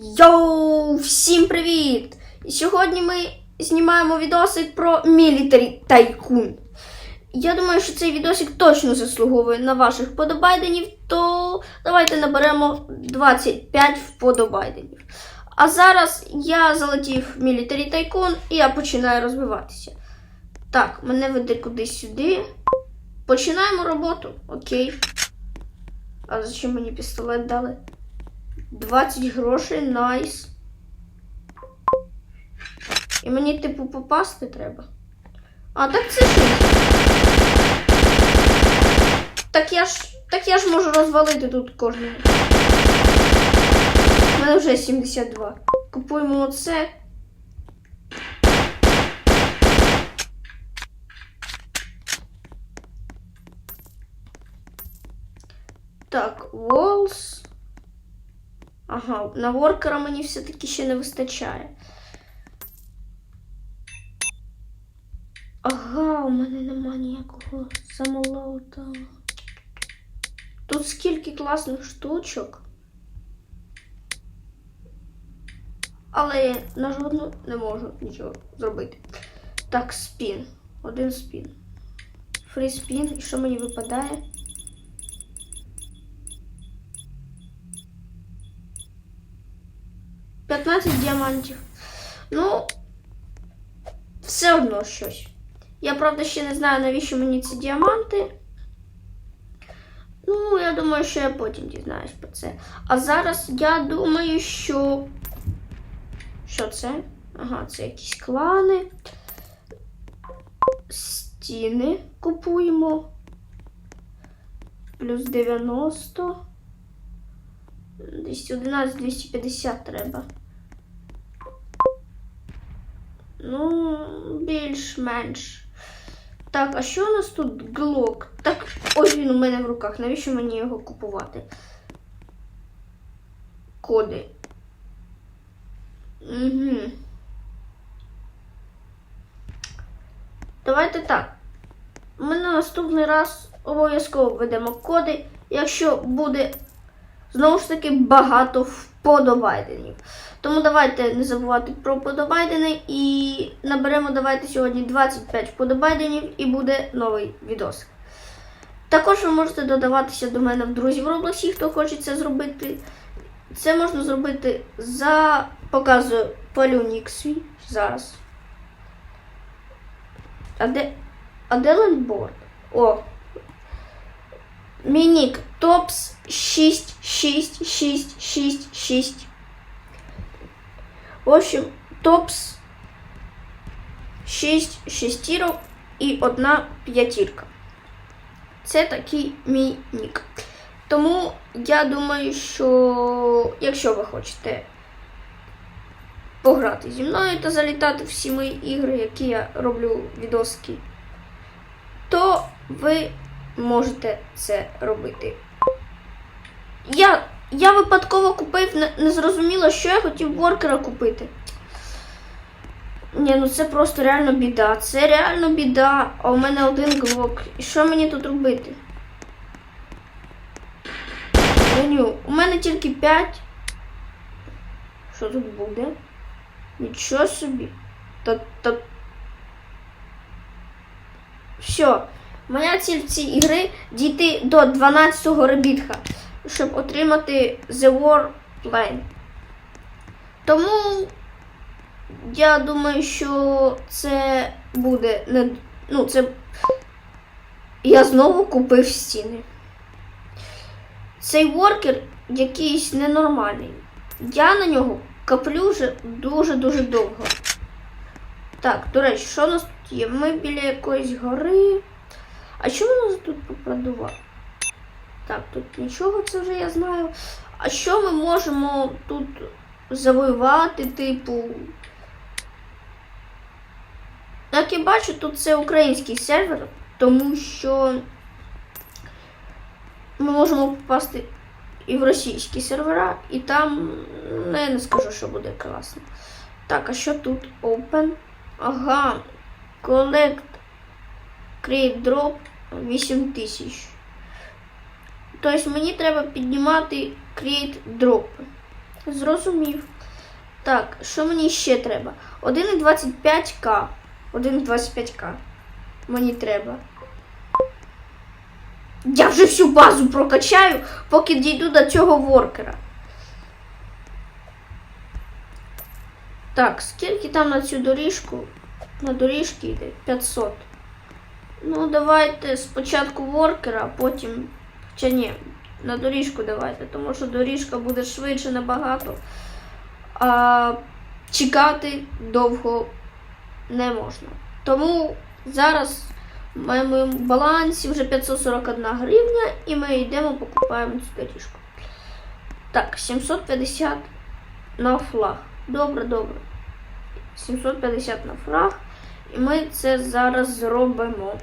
Йоу, всім привіт! І Сьогодні ми знімаємо відосик про Military Tycoon. Я думаю, що цей відосик точно заслуговує на ваших вподобайденів, то давайте наберемо 25 вподобайденів. А зараз я залетів в Military Tycoon і я починаю розвиватися. Так, мене веде кудись сюди. Починаємо роботу. Окей. А зачем мені пістолет дали? 20 грошей, найс. І мені, типу, попасти треба. А, так це ж. Так я ж. Так я ж можу розвалити тут кожного. У мене вже 72. Купуємо оце. Так, Walls. Ага, на воркера мені все-таки ще не вистачає. Ага, у мене нема ніякого самолота. Тут скільки класних штучок. Але я на жодну не можу нічого зробити. Так, спін. Один спін. Фрі спін. І що мені випадає? П'ятнадцять діамантів. Ну, все одно щось. Я правда ще не знаю, навіщо мені ці діаманти. Ну, я думаю, що я потім дізнаюсь про це. А зараз я думаю, що. Що це? Ага, це якісь клани. Стіни купуємо. Плюс 90. 211, 250 треба. Ну, більш-менш. Так, а що у нас тут глок? Так, ось він у мене в руках. Навіщо мені його купувати? Коди. Угу. Давайте так. Ми на наступний раз обов'язково введемо коди, якщо буде знову ж таки багато вподобайденів. Тому давайте не забувати про вподобайдени і наберемо давайте сьогодні 25 вподобайденів і буде новий відос. Також ви можете додаватися до мене в друзі в Роблоксі, хто хоче це зробити. Це можна зробити за показую полюнік свій зараз. А де, а де лендборд? О, Мій нік Топс 6, 6, 6, 6, 6. В общем, Топс 6 шестірок і одна п'ятірка. Це такий мій нік. Тому я думаю, що якщо ви хочете пограти зі мною та залітати всі мої ігри, які я роблю відоски, то ви можете це робити. Я я випадково купив, не, зрозуміло, що я хотів воркера купити. Ні, ну це просто реально біда. Це реально біда. А у мене один глок. І що мені тут робити? Меню. У мене тільки 5. Що тут буде? Нічого собі. Та, та... Все. Моя ціль в цій ігри дійти до 12-го ребітха, щоб отримати The War Plane. Тому я думаю, що це буде не. Ну, це. Я знову купив стіни. Цей воркер якийсь ненормальний. Я на нього каплю вже дуже-дуже довго. Так, до речі, що у нас тут є? Ми біля якоїсь гори. А що у нас тут попродувати? Так, тут нічого, це вже я знаю. А що ми можемо тут завоювати, типу. Як я бачу, тут це український сервер, тому що ми можемо попасти і в російські сервера, і там ну, я не скажу, що буде класно. Так, а що тут? Open. Ага. Collect. Create drop 8 тисяч. Тобто мені треба піднімати create дропи. Зрозумів. Так, що мені ще треба? 1,25к. 1,25к. Мені треба. Я вже всю базу прокачаю, поки дійду до цього воркера. Так, скільки там на цю доріжку? На доріжки йде 500. Ну, давайте спочатку воркера, а потім. Чи ні, на доріжку давайте, тому що доріжка буде швидше набагато. А чекати довго не можна. Тому зараз в моєму балансі вже 541 гривня, і ми йдемо покупаємо цю доріжку. Так, 750 на флаг. Добре, добре. 750 на флаг. І ми це зараз зробимо.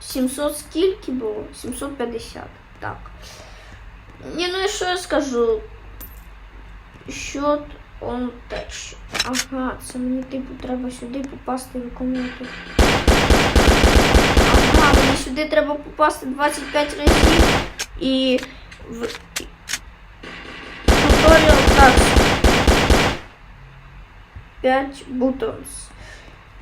700 скільки було? 750. Так. Ні, ну і що я скажу? Счет он теч. Ага, це мені типу треба сюди попасти в комнату. Ага, мені сюди треба попасти 25 разів і в так. 5 buttons.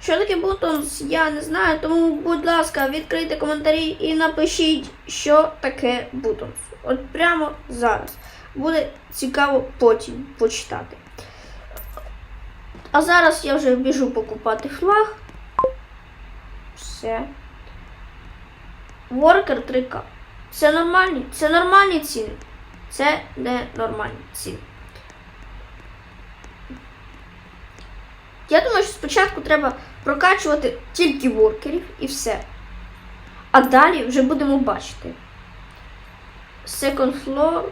Що таке buttons, я не знаю, тому, будь ласка, відкрийте коментарі і напишіть, що таке buttons. От прямо зараз. Буде цікаво потім почитати. А зараз я вже біжу покупати флаг. Все. Worker 3К. Це нормальні? Це нормальні ціни. Це не нормальні ціни. Я думаю, що спочатку треба прокачувати тільки воркерів і все. А далі вже будемо бачити. Second floor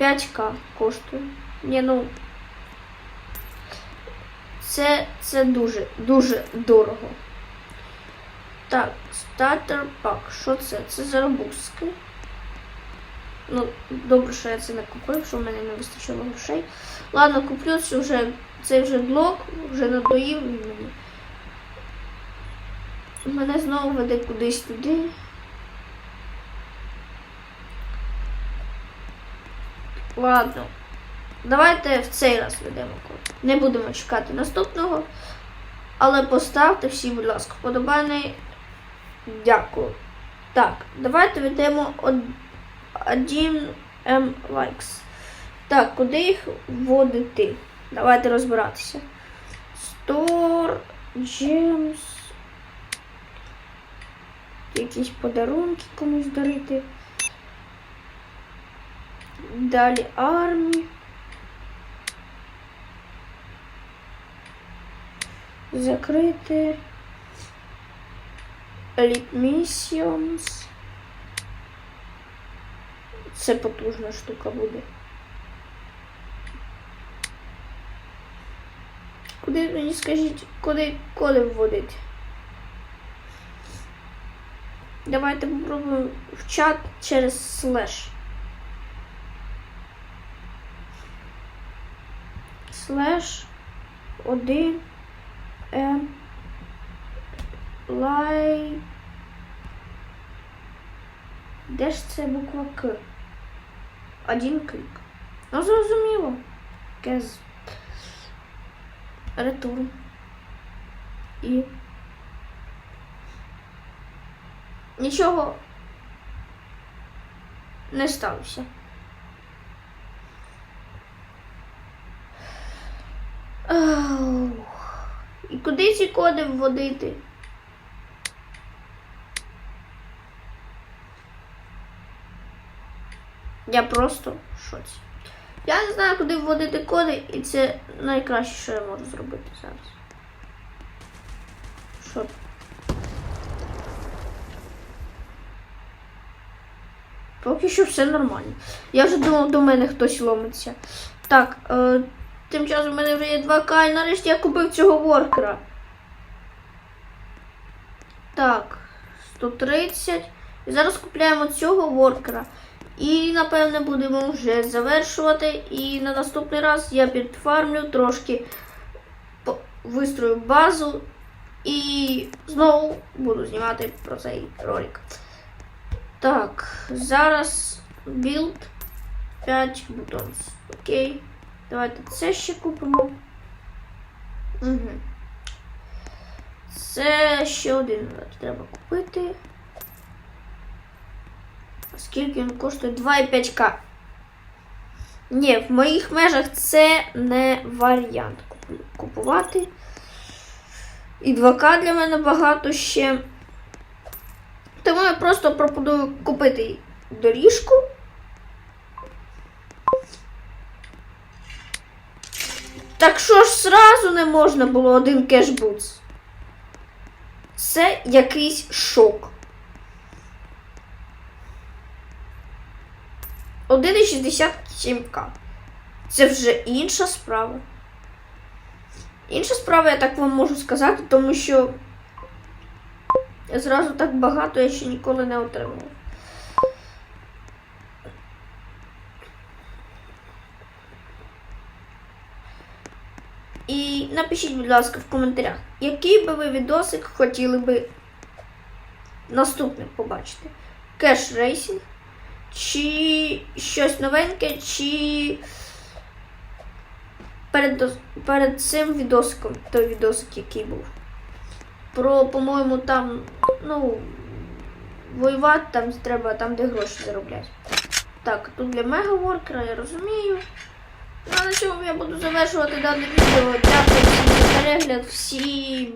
5к коштує. Ні, ну. Це, це дуже, дуже дорого. Так, стартер пак. Що це? Це заробузки. Ну, добре, що я це не купив, що в мене не вистачило грошей. Ладно, куплю це вже, цей вже блок, вже надоїв мені. Мене знову веде кудись туди. Ладно. Давайте в цей раз ведемо код. Не будемо чекати наступного. Але поставте всі, будь ласка, вподобайний. Дякую. Так, давайте ведемо 1 М лайкс. Так, куди їх вводити? Давайте розбиратися. Store, Gems. Якісь подарунки комусь дарити. Далі армії. Закрити. Elite Missions. Це потужна штука буде. Куди мені скажіть, куди коди вводити? Давайте попробуємо в чат через слеш. Слеш 1 М лай. Де ж це буква К? Один клік. Ну, зрозуміло. Кез. Ретурн. І. Нічого не сталося. І куди ці коди вводити? Я просто в шоці. Я не знаю, куди вводити коди, і це найкраще, що я можу зробити зараз. Що? Поки що все нормально. Я вже думав, до мене хтось ломиться. Так, е, тим часом в мене вже є 2К, і нарешті я купив цього воркера. Так, 130. І зараз купляємо цього воркера. І, напевне, будемо вже завершувати. І на наступний раз я підфармлю трошки вистрою базу і знову буду знімати про цей ролик. Так, зараз білд. 5 бутонс. Окей. Давайте це ще купимо. Угу. Це ще один треба купити. Скільки він коштує? 2,5к. Ні, в моїх межах це не варіант купувати. І 2К для мене багато ще. Тому я просто пропоную купити доріжку. Так що ж зразу не можна було один кешбутс? Це якийсь шок. 1,67к. Це вже інша справа. Інша справа, я так вам можу сказати, тому що зразу так багато я ще ніколи не отримував. І напишіть, будь ласка, в коментарях, який би ви відосик хотіли би наступним побачити. Кеш рейсінг, чи щось новеньке, чи перед, перед цим відосиком, той відосик, який був. Про, по-моєму, там, ну, воювати там треба там, де гроші заробляти. Так, тут для мегаворкера, я розумію. Ну, а на цьому я буду завершувати дане відео. Дякую за перегляд, всім.